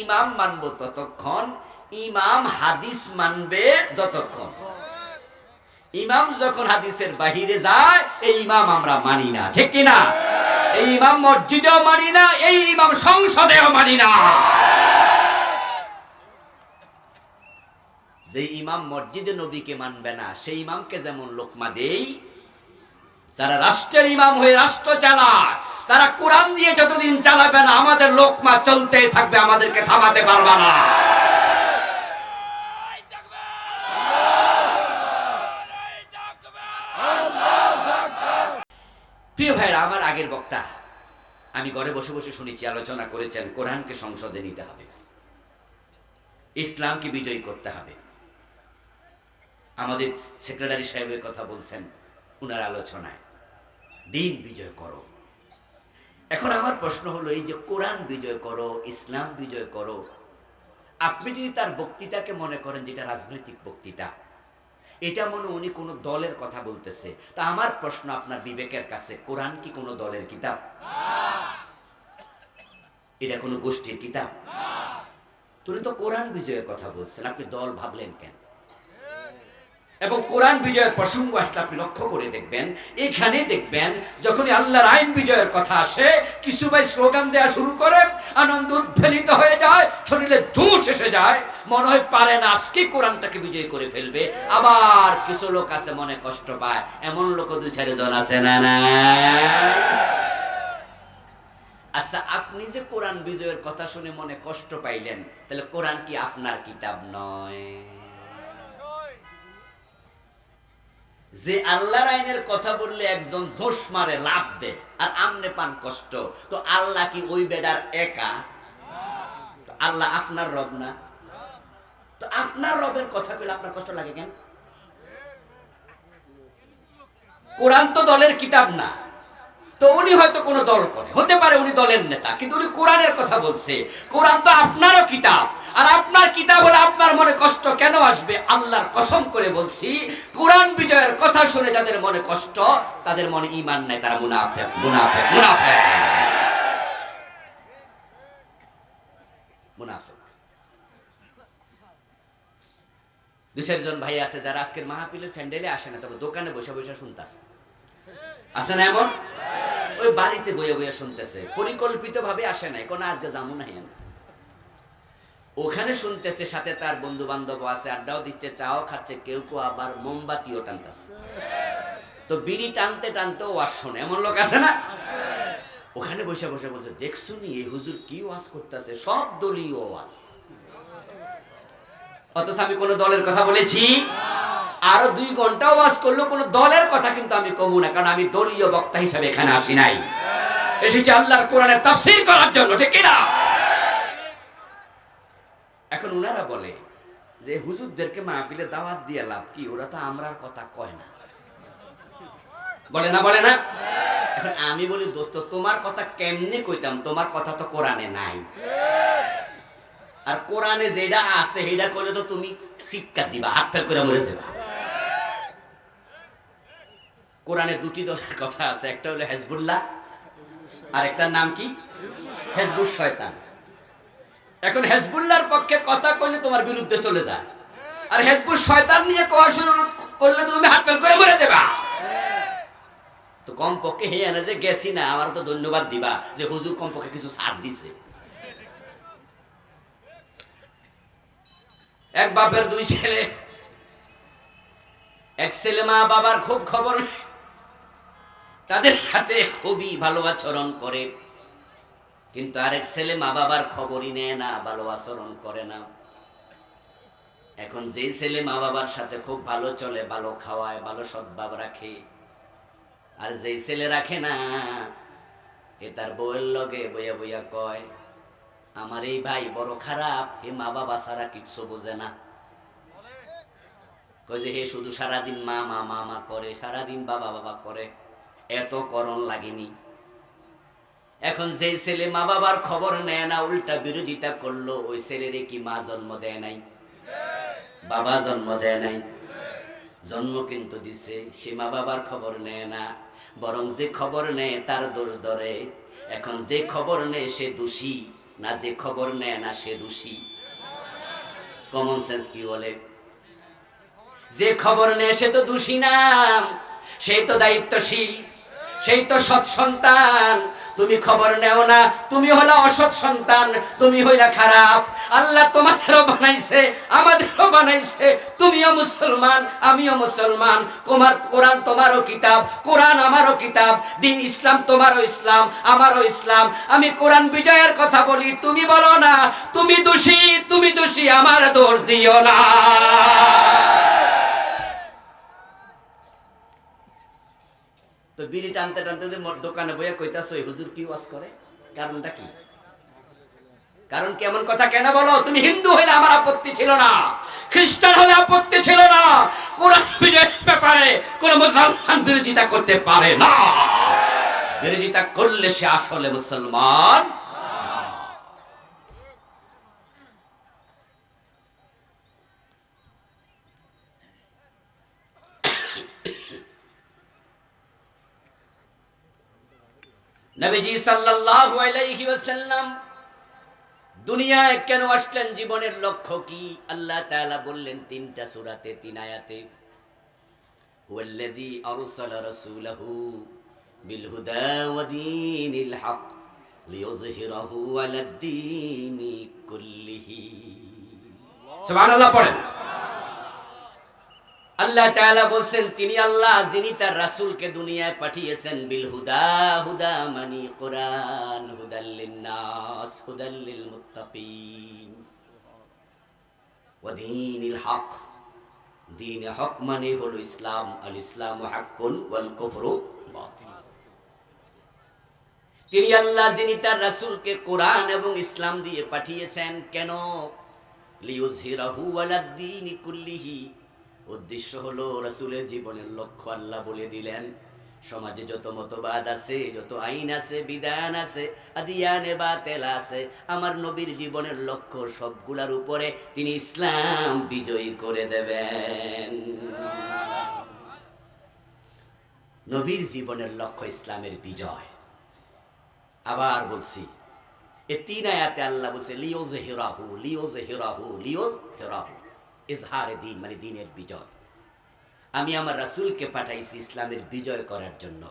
ইমাম মানবো ততক্ষণ, ইমাম হাদিস মানবে যতক্ষণ। ইমাম যখন হাদিসের বাহিরে যায়, এই ইমাম আমরা মানি না, ঠিক কি না? এই ইমাম মসজিদেও মানি না, এই ইমাম সংসদেও মানি না। যে ইমাম মসজিদে নবীকে মানবে না, সেই ইমামকে যেমন লোকমা দেই যারা রাষ্ট্রের ইমাম হয়ে রাষ্ট্র চালায়, তারা কোরআন দিয়ে যতদিন চালাবে না, আমাদের লোকমা চলতেই থাকবে, আমাদেরকে থামাতে পারবে না। প্রিয় ভাইরা আমার আগের বক্তা, আমি ঘরে বসে বসে শুনেছি, আলোচনা করেছেন, কোরআনকে সংসদে নিতে হবে। ইসলামকে বিজয়ী করতে হবে। আমাদের সেক্রেটারি সাহেবের কথা বলছেন, উনার আলোচনায়। দিন বিজয় করো। এখন আমার প্রশ্ন হলো এই যে কোরআন বিজয় করো ইসলাম বিজয় করো আপনি যদি তার বক্তৃতাকে মনে করেন যেটা রাজনৈতিক বক্তৃতা এটা মনে উনি কোনো দলের কথা বলতেছে তা আমার প্রশ্ন আপনার বিবেকের কাছে কোরআন কি কোনো দলের কিতাব? এটা কোনো গোষ্ঠীর কিতাব? তুমি তো কোরআন বিজয়ের কথা বলছেন আপনি দল ভাবলেন কেন? এবং কোরআন বিজয়ের প্রসঙ্গ আসলে আপনি লক্ষ্য করে দেখবেন, এখানে দেখবেন যখনই আল্লাহর আইন বিজয়ের কথা আসে, কিছু ভাই স্লোগান দেওয়া শুরু করে, আনন্দ উদ্ভেলিত হয়ে যায়, শরীরে ধুস এসে যায়, মনে হয় পারে না আজকে কোরআনটাকে বিজয় করে ফেলবে। আবার কিছু লোক আছে মনে কষ্ট পায়, এমন লোক দুই চারিজন আছে না না? আচ্ছা আপনি যে কোরআন বিজয়ের কথা শুনে মনে কষ্ট পাইলেন, তাহলে কোরআন কি আপনার কিতাব নয়? যে আল্লাহর আইনের কথা বললে একজন জোশ মারে, লাভ দে, আর আমনে পান কষ্ট। তো আল্লাহ কি ওই বেডার একা? আল্লাহ আপনার রব না। তো আপনার রবের কথা কইলে আপনার কষ্ট লাগে কেন? কোরআন তো দলের কিতাব না। তো উনি হয়তো কোনো দল করে। হতে পারে উনি দলের নেতা, কিন্তু উনি কোরআনের কথা বলছে। কোরআন তো আপনারও কিতাব। আর আপনার কিতাব হলে আপনার মনে কষ্ট কেন আসবে? আল্লাহর কসম করে বলছি, কোরআন বিজয়ের কথা শুনে যাদের মনে কষ্ট, তাদের মনে ইমান নাই, তারা মুনাফেক মুনাফেক মুনাফেক। মুনাফেক। দু চারজন ভাই আছে যারা আজকের মাহফিলের ফ্যান্ডেলে আসে না, তবে দোকানে বসে বসে শুনতেছে। আছে না এমন? ওই বাড়িতে বইয়ে বইয়ে শুনতেছে। পরিকল্পিত ভাবে আসে নাই। কোনো আজকে যাব না ওখানে শুনতেছে, সাথে তার বন্ধু বান্ধব আছে, আড্ডাও দিচ্ছে, চাও খাচ্ছে, কেউ কেউ আবার মোমবাতিও টানতেছে। তো বিড়ি টানতে টানতে ওয়াজ শোনে। এমন লোক আছে না? ওখানে বসে বসে বলছে, দেখছ নি, এই হুজুর কি ওয়াজ করতেছে? সব দলীয় ওয়াজ। অথচ আমি কোন দলের কথা বলেছি? আরও দুই ঘণ্টা ওয়াজ করল, কোনো দলের কথা কিন্তু আমি কমু না, কারণ আমি দলীয় বক্তা হিসাবে এখানে আসি নাই। এসেছি আল্লাহর কোরআনের তাফসীর করার জন্য, ঠিক কিনা? এখন ওনারা বলে যে, হুজুরদেরকে মাহফিলে দাওয়াত দিয়ে লাভ কি? ওরা তো আমরার কথা কয় না। বলে না বলে না? এখন আমি বলি, দোস্ত, তোমার কথা কেমনে কইতাম? তোমার কথা তো কোরআনে নাই। আর কোরআনে যেটা আছে সেটা করলে তো তুমি শিক্ষা দিবা, হাত ফেল করে মরে যাবা। কোরআনে দুটি দলের কথা আছে, একটা হলো হেজবুল্লাহ আর একটার নাম কি? হেজবুল শয়তান। এখন হেজবুল্লাহর পক্ষে কথা কইলে তোমার বিরুদ্ধে চলে যায়। আর হেজবুল শয়তান নিয়ে কোয়া করলে তুমি হাত ফেল করে মরে যাবা। তো কম পক্ষে হে এনে যে গেছি না আমার তো ধন্যবাদ দিবা যে হুজুর কম পক্ষে কিছু ছাড় দিছে। এক বাপের দুই ছেলে, এক ছেলে মা বাবার খুব খবর নেই। তাদের সাথে খুবই ভালো আচরণ করে। কিন্তু আরেক ছেলে মা বাবার খবরই নেয় না, ভালো আচরণ করে না। এখন যেই ছেলে মা বাবার সাথে খুব ভালো চলে, ভালো খাওয়ায়, ভালো সদ্ভাব রাখে, আর যেই ছেলে রাখে না, এ তার বউয়ের লগে বইয়া বইয়া কয়, আমার এই ভাই বড় খারাপ হে মা বাবা সারা কিচ্ছু বোঝে না। কয় যে, হে, শুধু সারাদিন মা মা মা মা করে, সারাদিন বাবা বাবা করে। এত করণ লাগেনি। এখন যে ছেলে মা বাবার খবর নেয় না, উল্টা বিরোধিতা করল, ওই ছেলেরে কি মা জন্ম দেয় নাই? বাবা জন্ম দেয় নাই? জন্ম কিন্তু দিছে, সে মা বাবার খবর নেয় না, বরং যে খবর নেয় তার দোষ ধরে। এখন যে খবর নেয় সে দোষী, না যে খবর নেয় না সে দোষী। কমন সেন্স কি বলে? যে খবর নেয় সে তো দোষী না সেই তো দায়িত্বশীল। সেই তো সৎ সন্তান। তুমি খবর নেও না, তুমি হলো অসৎ সন্তান, তুমি হইলা খারাপ। আল্লাহ তোমাদেরও বানাইছে, আমাদেরও বানাইছে। তুমিও মুসলমান, আমিও মুসলমান। তোমার কোরআন তোমারও কিতাব, কোরআন আমারও কিতাব, দিন ইসলাম তোমারও ইসলাম, আমারও ইসলাম। আমি কোরআন বিজয়ের কথা বলি, তুমি বলো না, তুমি দোষী তুমি দোষী, আমার দোষ দিও না তো বিড়ি টানতে টানতে যে মোর দোকানে বইয়া কইতাছ ওই হুজুর কি ওয়াজ করে? কারণটা কি? কারণ কেমন কথা কেন বলো? তুমি হিন্দু হইলে আমার আপত্তি ছিল না। খ্রিস্টান হলে আপত্তি ছিল না। কোরআন বিজয়ের ব্যাপারে কোন মুসলমান বিরোধিতা করতে পারে না। বিরোধিতা করলে সে আসলে মুসলমান নবীজি সাল্লাল্লাহু আলাইহি ওয়াসাল্লাম, দুনিয়ায় কেন আসলেন, জীবনের লক্ষ্য কি? আল্লাহ তাআলা বললেন, তিনটা সূরাতে, তিন আয়াতে, হুয়াল্লাযী আরসালা রাসূলাহু বিল হুদা ওয়া দীনিল হক লিইয়ুযহিরাহু আলাদ দীনি কুল্লিহি সুবহানাল্লাহ, পড়েন। আল্লাহ তাআলা বলছেন, তিনি আল্লাহ, যিনি তার রাসূলকে দুনিয়ায় পাঠিয়েছেন, বিল হুদা হুদা মানি কোরআন, হুদাল লিন্নাস, হুদাল লিল মুত্তাকিন ওয়া দীনিল হক দ্বীন হক মানে হলো ইসলাম, আল ইসলাম হাক্কুন ওয়াল কুফরু বাতিল। তিনি আল্লাহ, যিনি তার রাসূলকে কোরআন এবং ইসলাম দিয়ে পাঠিয়েছেন, কেন? লিউজহিরাহু আলাদ দীনি কুল্লিহি উদ্দেশ্য হলো রাসূলের জীবনের লক্ষ্য আল্লাহ বলে দিলেন, সমাজে যত মতবাদ আছে, যত আইন আছে, বিধান আছে, আদিয়ানে বাতেল আছে, আমার নবীর জীবনের লক্ষ্য সবগুলার উপরে তিনি ইসলাম বিজয়ী করে দেবেন। নবীর জীবনের লক্ষ্য ইসলামের বিজয়। আবার বলছি, এ তিন আয়াতে আল্লাহ বলছে লিওজ হেরাহু লিওজ হেরাহু লিওজ হেরাহু ইজহারে দিন মানে দিনের বিজয়। আমি আমার রাসুলকে পাঠাইছি ইসলামের বিজয় করার জন্য।